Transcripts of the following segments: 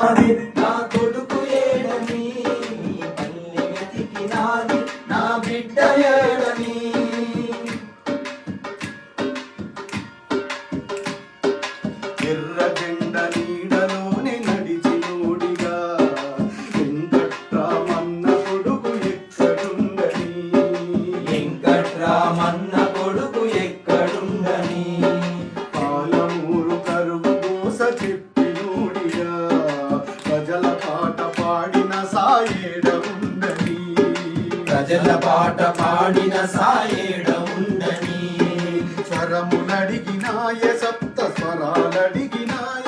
నా కొడుకు ఏడని నీ తల్లి నా బిడ్డ ఏడని. ఎర్ర జెండ నీడలోనే నడిచినోడిగా వెంకట్రామన్న కొడుకు ఎక్కడుండని. వెంకట్రామన్న కొడుకు ఎక్కడుండని. పాలమూరు కరువు కోస చెప్పినోడిగా ప్రజల ప్రజల పాట పాడిన సాయేడ ఉండని. స్వరములడిగినాయే సప్త స్వరాలడిగినాయ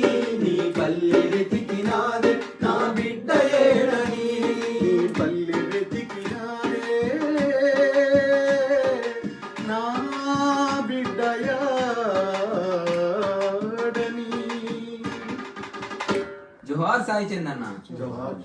జోహార్ సాయి చందన్న జవాబు